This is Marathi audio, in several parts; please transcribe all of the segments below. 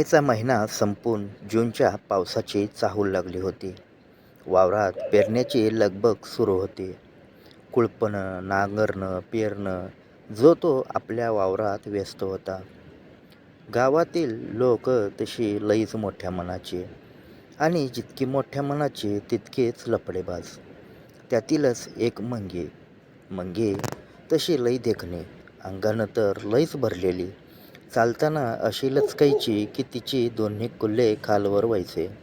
मेचा महिना संपून जूनच्या पावसाची चाहूल लागली होती. वावरात पेरण्याची लगबग सुरू होती. कुळपणं नांगरणं पेरणं जो तो आपल्या वावरात व्यस्त होता. गावातील लोक तशी लईच मोठ्या मनाची आणि जितकी मोठ्या मनाची तितकेच लपडेबाज. त्यातीलच एक मंगी. मंगी तशी लई देखणे. अंगानं तर लईच भरलेली. चालताना अशी लचकायची की तिची दोन्ही कुल्ले खालवर व्हायचे.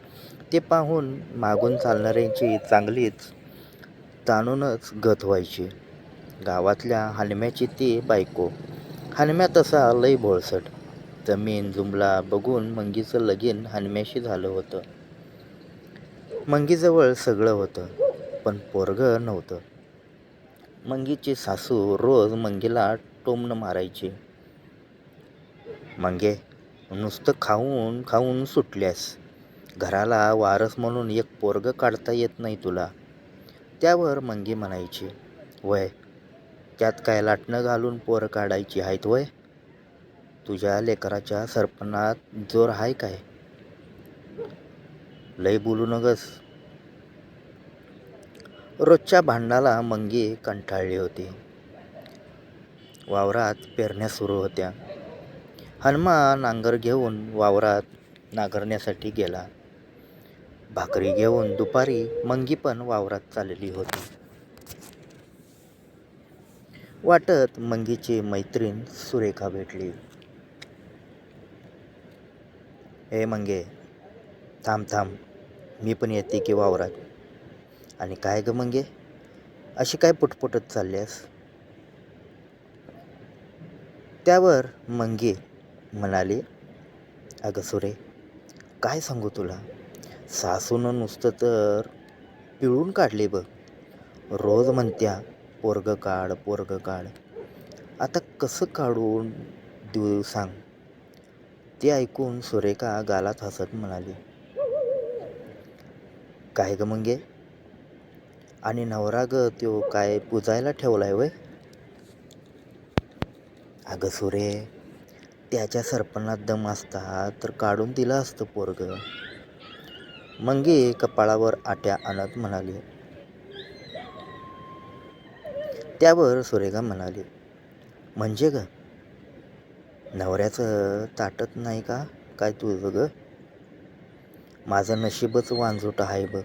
ते पाहून मागून चालणाऱ्यांची चांगलीच ताणूनच गत व्हायची. गावातल्या हनम्याची ती बायको. हनम्या तसा लई भोळसट. जमीन जुमला बघून मंगीचं लगीन हनम्याशी झालं होतं. मंगीजवळ सगळं होतं पण पोरगं नव्हतं. मंगीची सासू रोज मंगीला टोमणं मारायची. मंगे नुसतं खाऊन खाऊन सुटल्यास. घराला वारस म्हणून एक पोरगं काढता येत नाही तुला. त्यावर मंगी म्हणायची वय त्यात काय लाटणं घालून पोरं काढायची आहेत वय? तुझ्या लेकराच्या सरपणात जोर आहे काय? लय बोलू नगस. रोजच्या भांडाला मंगी कंटाळली होती. वावरात पेरण्या सुरू होत्या. हनुमान नांगर घेऊन वावरात नांगरण्यासाठी गेला. भाकरी घेऊन दुपारी मंगी पण वावरात चालली होती. वाटत मंगीची मैत्रीण सुरेखा भेटली. ए मंगे थांब थांब. मी पण येते की वावरात. आणि काय ग मंगे? अशी काय पुटपुटत चालल्यास? त्यावर मंगे म्हणाली अगं सुरे काय सांगू तुला? सासूनं नुसतं तर पिळून काढले बघ. रोज म्हणत्या पोरग काढ पोरग काढ. आता कसं काढून देऊ सांग. ते ऐकून सुरेखा गालात हसत म्हणाली काय ग मंगे? आणि नवरा ग त्यो काय पुजायला ठेवलाय वय? अगं सुरे त्याच्या सरपणात दम असता तर काढून दिलं असतं पोरग. मंगी कपाळावर आट्या आणत म्हणाली. त्यावर सुरेखा म्हणाली म्हणजे ग? नवऱ्याचं ताटत नाही का? काय तुझं ग माझं नशीबच वांजूट आहे बघ.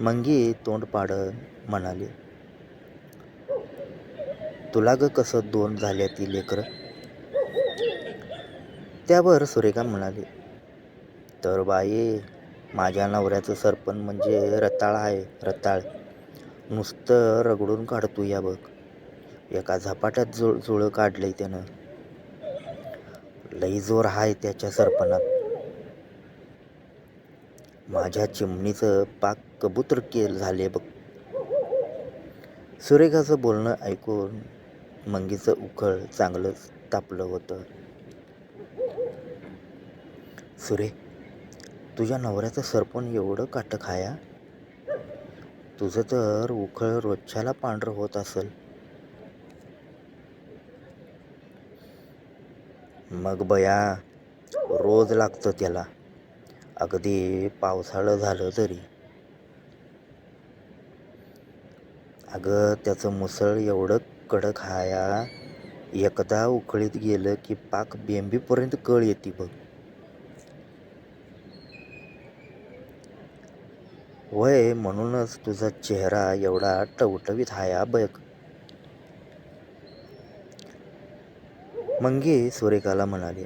मंगी तोंड पाडत म्हणाली तुला ग कसं दोन झाल्या ती लेकरं? त्यावर सुरेखा म्हणाली तर बाई माझ्या नवऱ्याचं सरपण म्हणजे रताळ आहे रताळ. नुसतं रगडून काढतो या बघ. एका झपाट्यात जुळ जुळं काढलंय त्यानं. लई जोर आहे त्याच्या सरपणात. माझ्या चिमणीचं पाक कबूतर केल झाले बघ. सुरेखाचं बोलणं ऐकून मंगीचं उखळ चांगलंच तापलं होतं. सुरे तुझ्या नवऱ्याचं सरपण एवढं काटक खाया तुझं तर उखळ रोजच्याला पांढरं होत असेल. मग बया रोज लागतं त्याला. अगदी पावसाळं झालं तरी. अगं त्याचं मुसळ एवढं कडक हाया एकदा उकळीत गेलं की पाक बेंबीपर्यंत कळ येते बघ. वय म्हणूनच तुझा चेहरा एवढा टवटवीत हाया बघ. मंगी सुरेखाला म्हणाली.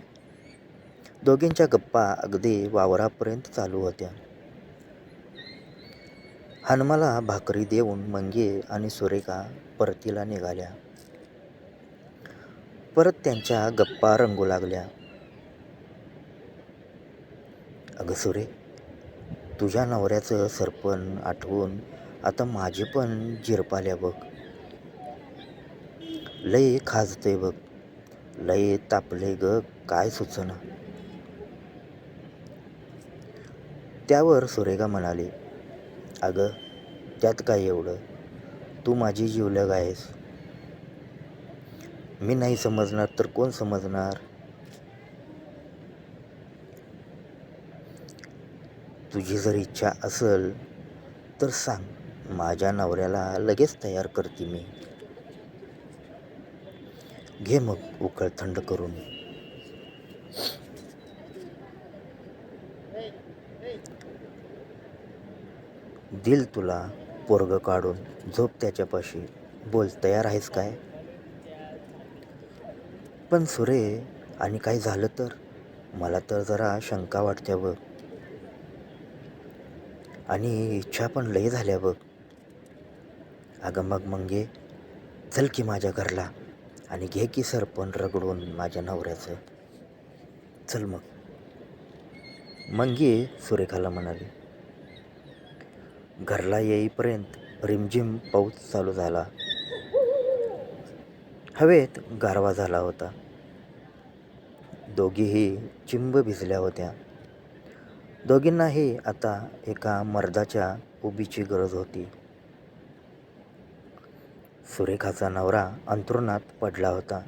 दोघींच्या गप्पा अगदी वावरापर्यंत चालू होत्या. हनुमाला भाकरी देऊन मंगी आणि सुरेखा परतीला निघाल्या. परत त्यांच्या गप्पा रंगू लागल्या. अगं सुरे तुझ्या नवऱ्याचं सरपण आठवून आता माझे पण झिरपाल्या बघ. लय खाजते बघ. लय तापले ग काय सुचना. त्यावर सुरेखा म्हणाली अगं त्यात काय एवढं? तू माझी जीवलग आहेस. मी नाही समजणार तर कोण समजणार? तुझी जर इच्छा असेल तर सांग माझ्या नवऱ्याला लगेच तयार करते मी. घे मग उकळ थंड करून. दिल तुला पोरग काढून झोप त्याच्यापाशी. बोल तयार आहेस काय? पण सुरे आणि काही झालं तर? मला तर जरा शंका वाटते बघ. आणि इच्छा पण लय झाल्या बघ. अगं मग मंगे चल की माझ्या घरला आणि घे की सरपण रगडून माझ्या नवऱ्याचं. चल मग. मंगे सुरेखाला म्हणाली घरला येईपर्यंत रिमझिम पाऊस चालू झाला. हवेत गारवा झाला होता. दोघीही चिंब भिजल्या होत्या. दोघींनाही आता एका मर्दाच्या उभीची गरज होती. सुरेखाचा नवरा अंथरुणात पडला होता.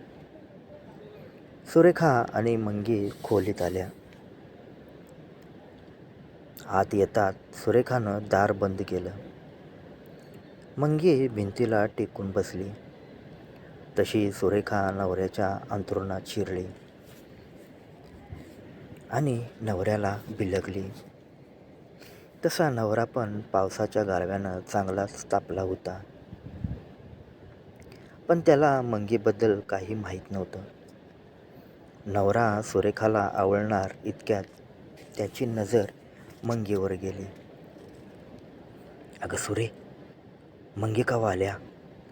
सुरेखा आणि मंगी खोलीत आल्या. आत येतात सुरेखानं दार बंद केलं. मंगी भिंतीला टेकून बसली. तशी सुरेखा नवऱ्याच्या अंथरुणात शिरली. आणि नवऱ्याला बिलगली. तसा नवरा पण पावसाच्या गारव्यानं चांगलाच तापला होता. पण त्याला मंगीबद्दल काही माहीत नव्हतं. नवरा सुरेखाला आवडणार इतक्यात त्याची नजर मंगीवर गेली. अगं सुरे मंगी का आल्या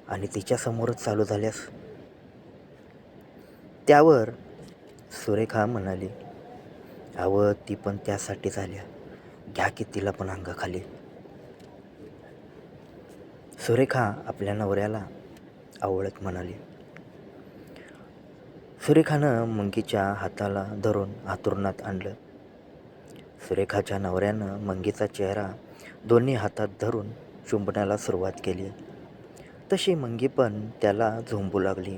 आणि तिच्यासमोरच चालू झाल्यास? त्यावर सुरेखा म्हणाली अवं ती पण त्यासाठी झाल्या. घ्या की तिला पण अंगाखाली. सुरेखा आपल्या नवऱ्याला आवळत म्हणाली. सुरेखानं मंगीच्या हाताला धरून आतुरणात आणलं. सुरेखाच्या नवऱ्यानं मंगीचा चेहरा दोन्ही हातात धरून चुंबण्याला सुरुवात केली. तशी मंगी पण त्याला झोंबू लागली.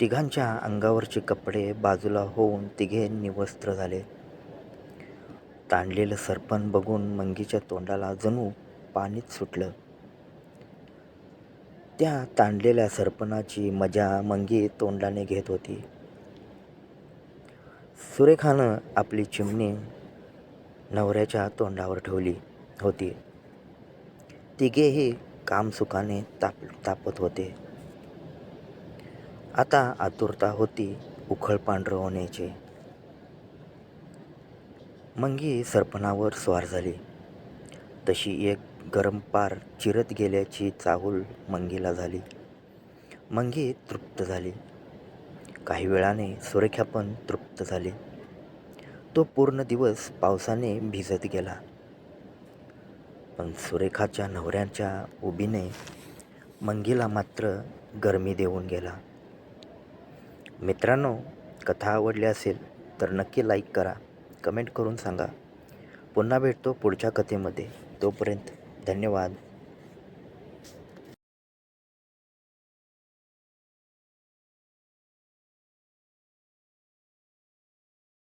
तिघांच्या अंगावरचे कपडे बाजूला होऊन तिघे निवस्त्र झाले. ताणलेलं सरपण बघून मंगीच्या तोंडाला जणू पाणीच सुटलं. त्या ताणलेल्या सरपणाची मजा मंगी तोंडाने घेत होती. सुरेखानं आपली चिमणी नवऱ्याच्या तोंडावर ठेवली होती. तिघेही कामसुखाने ताप तापत होते. आता आतुरता होती उखळ पांढरं होण्याची मंगी सरपणावर स्वार झाली. तशी एक गरम पार चिरत गेल्याची चाहूल मंगीला झाली. मंगी तृप्त झाली. काही वेळाने सुरेखा पण तृप्त झाली. तो पूर्ण दिवस पावसाने भिजत गेला. पण सुरेखाच्या नवऱ्याच्या उभीने मंगीला मात्र गरमी देऊन गेला. मित्रांनो कथा आवडली असेल तर नक्की लाईक करा कमेंट करून सांगा. पुन्हा भेटतो पुढच्या कथेमध्ये. तोपर्यंत धन्यवाद.